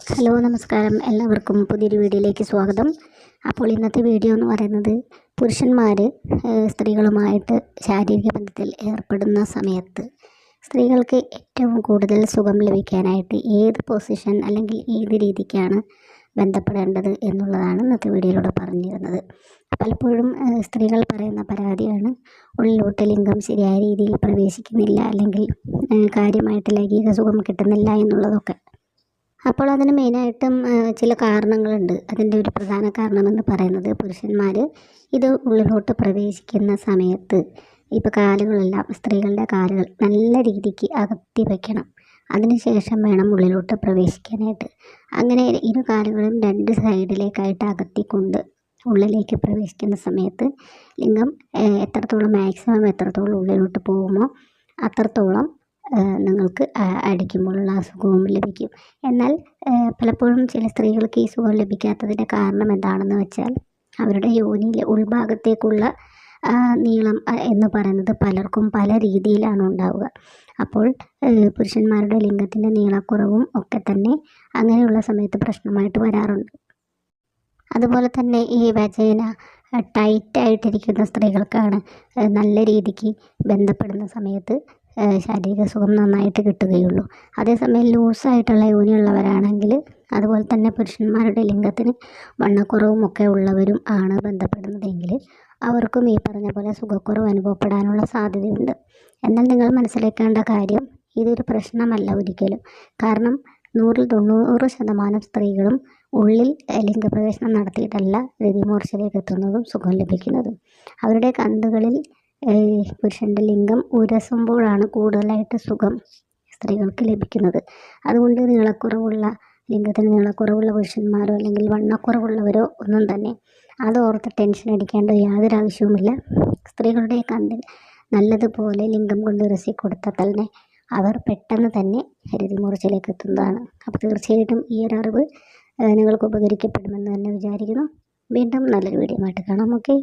Hello നമസ്കാരം. എല്ലാവർക്കും പുതിയൊരു വീഡിയോയിലേക്ക് സ്വാഗതം. അപ്പോൾ ഇന്നത്തെ വീഡിയോ എന്ന് പറയുന്നത് പുരുഷന്മാർ സ്ത്രീകളുമായിട്ട് ശാരീരിക ബന്ധത്തിൽ ഏർപ്പെടുന്ന സമയത്ത് സ്ത്രീകൾക്ക് ഏറ്റവും കൂടുതൽ സുഖം ലഭിക്കാനായിട്ട് ഏത് പൊസിഷൻ അല്ലെങ്കിൽ ഏത് രീതിക്കാണ് ബന്ധപ്പെടേണ്ടത് എന്നുള്ളതാണ് ഇന്നത്തെ വീഡിയോയിലൂടെ പറഞ്ഞിരുന്നത്. പലപ്പോഴും സ്ത്രീകൾ പറയുന്ന പരാതിയാണ് ഉള്ളിലോട്ട് ലിംഗം ശരിയായ രീതിയിൽ പ്രവേശിക്കുന്നില്ല അല്ലെങ്കിൽ കാര്യമായിട്ട് ലൈംഗിക സുഖം കിട്ടുന്നില്ല എന്നുള്ളതൊക്കെ. അപ്പോൾ അതിന് മെയിനായിട്ടും ചില കാരണങ്ങളുണ്ട്. അതിന്റെ ഒരു പ്രധാന കാരണമെന്ന് പറയുന്നത് പുരുഷന്മാർ ഇത് ഉള്ളിലോട്ട് പ്രവേശിക്കുന്ന സമയത്ത് ഇപ്പോൾ കാലുകളെല്ലാം സ്ത്രീകളുടെ കാലുകൾ നല്ല രീതിക്ക് അകത്തി വയ്ക്കണം അതിനുശേഷം വേണം ഉള്ളിലോട്ട് പ്രവേശിക്കാനായിട്ട്. അങ്ങനെ ഇരു കാലുകളും രണ്ട് സൈഡിലേക്കായിട്ട് അകത്തിക്കൊണ്ട് ഉള്ളിലേക്ക് പ്രവേശിക്കുന്ന സമയത്ത് ലിംഗം എത്രത്തോളം മാക്സിമം എത്രത്തോളം ഉള്ളിലോട്ട് പോകുമോ അത്രത്തോളം നിങ്ങൾക്ക് അടിക്കുമ്പോഴുള്ള അസുഖവും ലഭിക്കും. എന്നാൽ പലപ്പോഴും ചില സ്ത്രീകൾക്ക് ഈ സുഖം ലഭിക്കാത്തതിന്റെ കാരണം എന്താണെന്ന് വെച്ചാൽ അവരുടെ യോനിയിലെ ഉൾഭാഗത്തേക്കുള്ള നീളം എന്ന് പറയുന്നത് പലർക്കും പല രീതിയിലാണ് ഉണ്ടാവുക. അപ്പോൾ പുരുഷന്മാരുടെ ലിംഗത്തിന്റെ നീളക്കുറവും ഒക്കെ തന്നെ അങ്ങനെയുള്ള സമയത്ത് പ്രശ്നമായിട്ട് വരാറുണ്ട്. അതുപോലെ തന്നെ ഈ വചേന ടൈറ്റായിട്ടിരിക്കുന്ന സ്ത്രീകൾക്കാണ് നല്ല രീതിക്ക് ബന്ധപ്പെടുന്ന സമയത്ത് ശാരീരിക സുഖം നന്നായിട്ട് കിട്ടുകയുള്ളൂ. അതേസമയം ലൂസായിട്ടുള്ള യോനിയുള്ളവരാണെങ്കിൽ അതുപോലെ തന്നെ പുരുഷന്മാരുടെ ലിംഗത്തിന് വണ്ണക്കുറവും ഒക്കെ ഉള്ളവരും ആണ് ബന്ധപ്പെടുന്നതെങ്കിൽ അവർക്കും ഈ പറഞ്ഞ പോലെ സുഖക്കുറവ് അനുഭവപ്പെടാനുള്ള സാധ്യതയുണ്ട്. എന്നാൽ നിങ്ങൾ മനസ്സിലാക്കേണ്ട കാര്യം ഇതൊരു പ്രശ്നമല്ല ഒരിക്കലും. കാരണം നൂറിൽ തൊണ്ണൂറ് ശതമാനം സ്ത്രീകളും ഉള്ളിൽ ലിംഗപ്രവേശനം നടത്തിയിട്ടല്ല രതിമൂർച്ചയിലേക്ക് എത്തുന്നതും സുഖം ലഭിക്കുന്നതും. അവരുടെ കന്നുകളിൽ ഏഹ്, പുരുഷന്റെ ലിംഗം ഉരസുമ്പോഴാണ് കൂടുതലായിട്ട് സുഖം സ്ത്രീകൾക്ക് ലഭിക്കുന്നത്. അതുകൊണ്ട് നീളക്കുറവുള്ള ലിംഗത്തിന് നീളക്കുറവുള്ള പുരുഷന്മാരോ അല്ലെങ്കിൽ വണ്ണക്കുറവുള്ളവരോ ഒന്നും തന്നെ അത് ഓർത്ത് ടെൻഷൻ അടിക്കേണ്ട യാതൊരു ആവശ്യവുമില്ല. സ്ത്രീകളുടെ കണ്ണിൽ നല്ലതുപോലെ ലിംഗം കൊണ്ട് ഉരസി കൊടുത്താൽ തന്നെ അവർ പെട്ടെന്ന് തന്നെ രതിമൂർച്ചയിലേക്ക് എത്തുന്നതാണ്. അപ്പോൾ തീർച്ചയായിട്ടും ഈ ഒരു അറിവ് നിങ്ങൾക്ക് ഉപകരിക്കപ്പെടുമെന്ന് തന്നെ വിചാരിക്കുന്നു. വീണ്ടും നല്ലൊരു വീഡിയോ ആയിട്ട് കാണാം. ഓക്കെ.